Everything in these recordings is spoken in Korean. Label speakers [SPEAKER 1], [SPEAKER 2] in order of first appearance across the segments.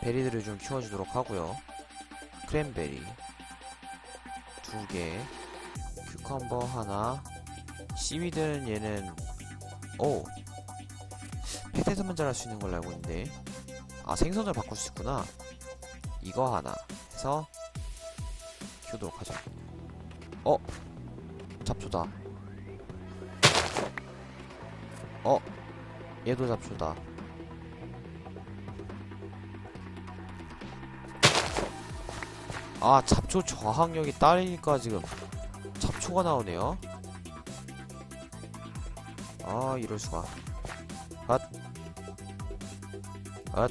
[SPEAKER 1] 베리들을 좀 키워주도록 하고요. 크랜베리 두 개, 큐컴버 하나, 씨위드는 얘는 오 펫에서만 자랄 수 있는 걸로 알고 있는데 아 생선을 바꿀 수 있구나. 이거 하나 해서 키우도록 하자. 어 잡초다. 어 얘도 잡초다. 아 잡초 저항력이 딸리니까 지금 잡초가 나오네요. 아 이럴수가. 앗. 앗.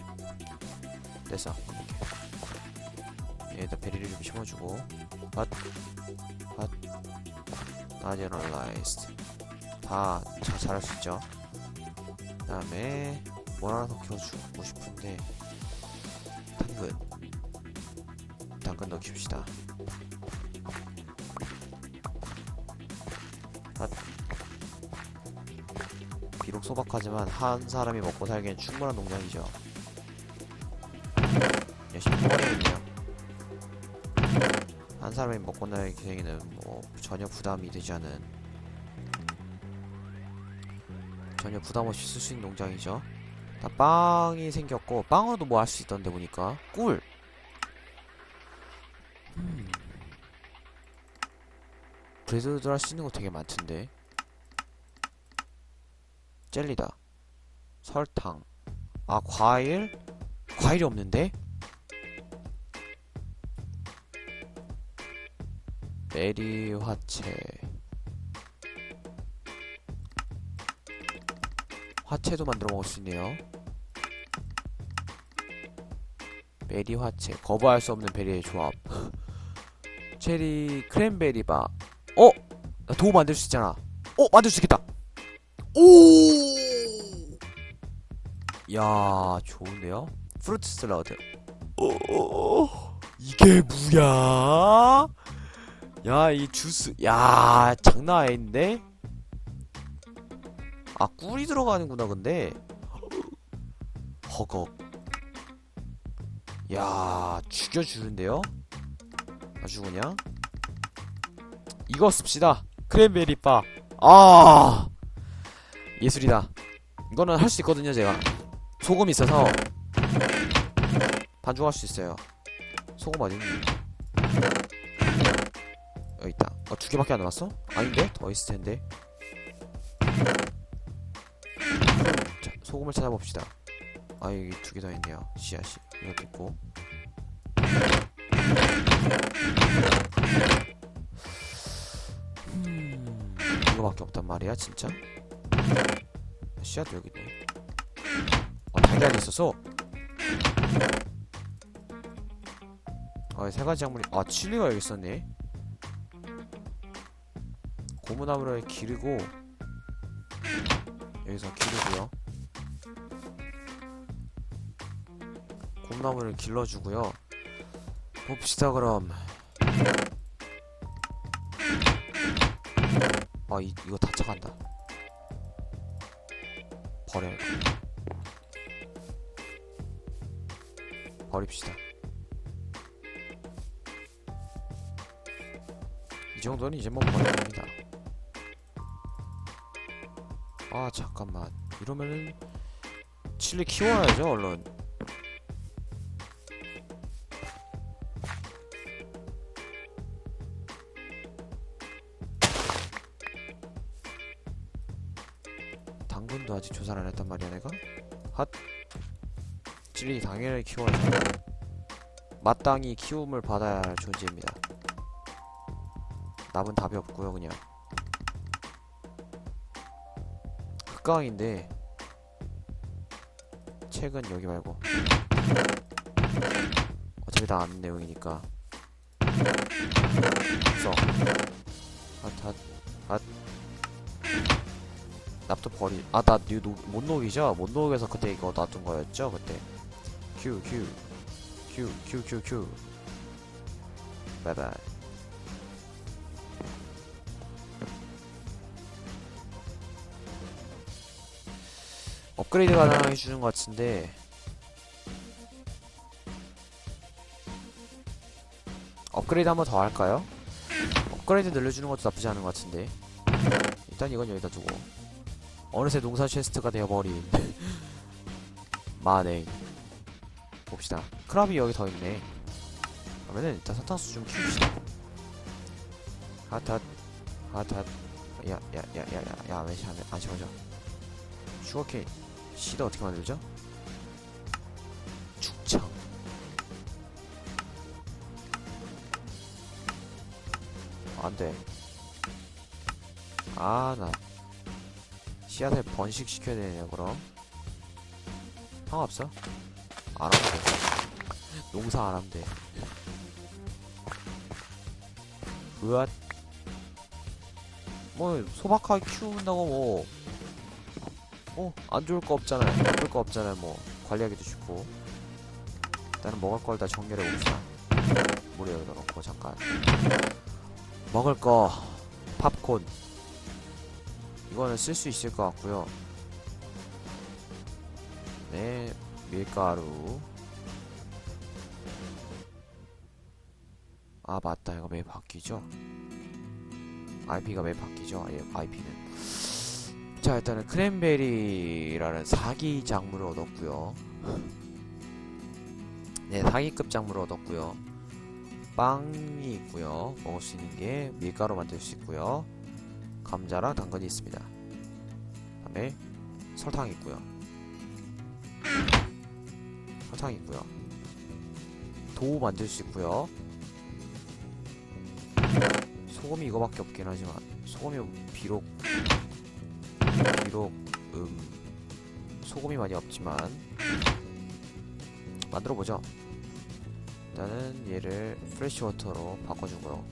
[SPEAKER 1] 됐어. 얘에다 베리를 좀 심어주고. 앗. 앗. 나제널라이스트 다 자, 잘할 수 있죠? 그 다음에 뭘 하나 더 키워주고 싶은데 당근 당근 넣읍시다. 핫. 비록 소박하지만 한 사람이 먹고 살기엔 충분한 농장이죠. 열심히 뽑아내겠네요. 한 사람이 먹고 살기에는 뭐 전혀 부담이 되지 않은 전혀 부담 없이 쓸 수 있는 농장이죠. 다 빵이 생겼고 빵으로도 뭐 할 수 있던데 보니까 꿀. 브레드도 할수 있는 거 되게 많던데. 젤리다. 설탕. 아 과일? 과일이 없는데? 메리 화채. 화채도 만들어 먹을 수 있네요. 메리 화채. 거부할 수 없는 베리의 조합. 체리 크랜베리 바. 어? 나 도우 만들 수 있잖아. 어? 만들 수 있겠다. 오! 야, 좋은데요? 프루트 샐러드. 어, 이게 뭐야? 야, 이 주스. 야, 장난 아닌데? 아, 꿀이 들어가는구나, 근데. 허걱. 야, 죽여주는데요? 아주 그냥. 이거 씁시다. 크랜베리 바. 아 예술이다. 이거는 할 수 있거든요, 제가. 소금 있어서 반죽할 수 있어요. 소금 어딨니? 여기 있다. 어, 두 개밖에 안 남았어? 아닌데? 더 있을 텐데. 자, 소금을 찾아봅시다. 아, 여기 두 개 더 있네요. 씨앗이. 이것도 있고. 이거밖에 없단 말이야 진짜? 씨앗도 여기 있네 아 달걀이 있었어? 아세 가지 작물이 아 칠리가 여기 있었네. 고무나무를 기르고 여기서 기르고요. 고무나무를 길러주고요. 봅시다 그럼 아, 이, 이거 다 차간다. 버려. 버립시다. 이 정도는 이제 뭐 버려야 됩니다. 아, 잠깐만. 이러면은, 칠리 키워야죠, 얼른. 당근도 아직 조사를 안 했단 말이야 내가? 핫. 찔리 당연히 키워야죠 마땅히 키움을 받아야 할 존재입니다. 남은 답이 없고요 그냥. 흑강인데 책은 여기 말고. 어차피 다 아는 내용이니까. 써. 핫핫 핫 납도 버리. 아나 이거 녹- 못 녹이죠? 못 녹여서 그때 이거 놔둔 거였죠? 그때. 큐 큐 큐 큐 큐큐 바이바이. 업그레이드 가능해주는 것 같은데. 업그레이드 한 번 더 할까요? 업그레이드 늘려주는 것도 나쁘지 않은 것 같은데. 일단 이건 여기다 두고 어느새 농사 퀘스트가 되어버린 마네 봅시다. 크랍이 여기 더 있네. 그러면은 일단 사탕수 좀 키웁시다. 핫핫 핫핫. 야야야야야야 왜 안 심어져 슈거케인. 시드 어떻게 만들죠? 죽창. 안돼. 아나 씨앗을 번식시켜야 되냐 그럼 상관없어 안 하면 돼 농사 안 하면 돼 으앗 뭐 소박하게 키운다고 뭐 어, 안 좋을 거 없잖아요. 나쁠 거 없잖아요. 뭐 관리하기도 쉽고. 일단은 먹을 걸 다 정렬해 봅시다. 물에 여기다 넣고 잠깐. 먹을 거 팝콘. 이거는 쓸 수 있을 것 같고요. 네, 밀가루. 아 맞다, 이거 매일 바뀌죠? IP가 매일 바뀌죠? 예, IP는. 자 일단은 크랜베리라는 사기 작물을 얻었고요 네 사기급 작물을 얻었고요 빵이 있고요 먹을 수 있는 게 밀가루 만들 수 있고요 감자랑 당근이 있습니다 다음에 설탕 있고요 설탕 있고요 도우 만들 수 있고요 소금이 이거밖에 없긴 하지만 소금이 비록 비록 음 소금이 많이 없지만 만들어 보죠. 일단은 얘를 프레시 워터로 바꿔주고요.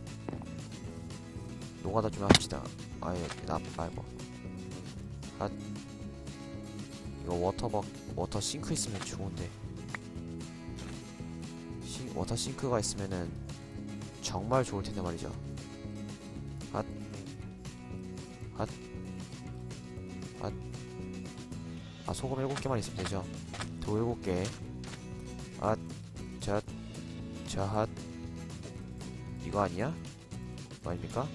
[SPEAKER 1] 노가다 좀 합시다. 아예 나 말고. 아 이거 워터벅 워터 싱크 있으면 좋은데. 싱, 워터 싱크가 있으면은 정말 좋을 텐데 말이죠. 핫 핫. 아 소금 7개만 있으면 되죠 도 7개 앗, 잣, 자핫 이거 아니야? 아닙니까?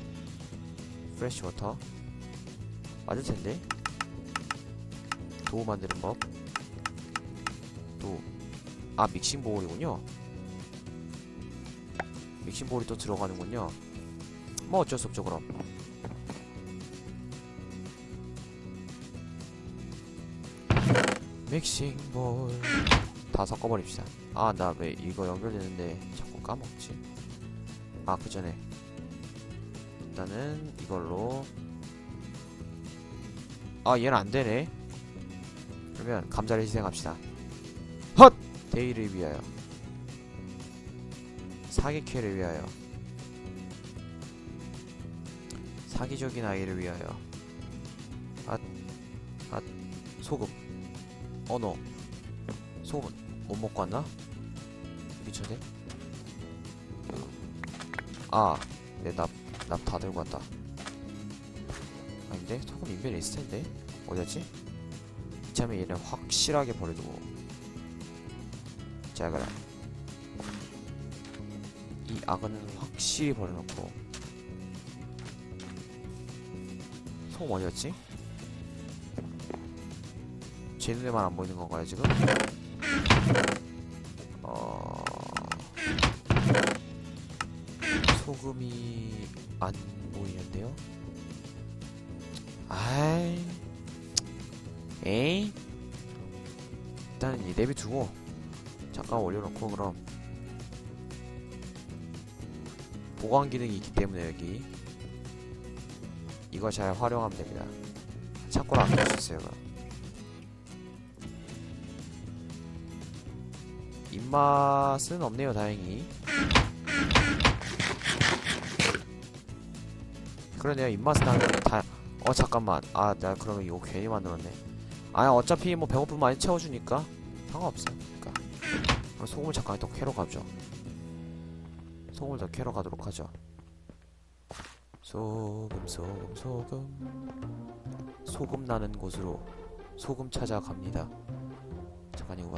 [SPEAKER 1] 프레쉬 워터 맞을 텐데. 도우 만드는 법. 도. 아 믹싱 보울이군요. 믹싱 보울이 또 들어가는군요. 뭐 어쩔 수 없죠 그럼. 믹싱 볼 다 섞어버립시다. 아 나 왜 이거 연결되는데 자꾸 까먹지? 아 그 전에 일단은 이걸로. 아 얘는 안되네. 그러면 감자를 희생합시다. 헛! 데이를 위하여. 사기캐를 위하여. 사기적인 아이를 위하여. 앗, 앗, 소금. 어너. 소금은 못 먹고 왔나? 미쳐네. 아, 내 납, 납 다 들고 왔다 아닌데? 소금 인벤에 있을 텐데 어디였지? 이참에 얘는 확실하게 버려두고 자 그래 이 악어는 확실히 버려놓고 소금 어디였지? 제 눈에만 안 보이는 건가요 지금? 어... 소금이 안 보이는데요? 아이 에이 일단 이 내비 두고 잠깐 올려놓고 그럼 보관 기능이 있기 때문에 여기 이거 잘 활용하면 됩니다 창고를 아낄 수 있어요 그럼. 입맛은 없네요 다행히 그러네요. 입맛은 나는 다... 어 잠깐만. 아 내가 그러면 이거 괜히 만들었네. 아니 어차피 뭐 배고픔 많이 채워주니까 상관없어. 그러니까. 그럼 소금을 잠깐 또 캐러 가죠. 소금을 더 캐러 가도록 하죠. 소금 소금 소금. 소금 나는 곳으로 소금 찾아갑니다. 잠깐 이거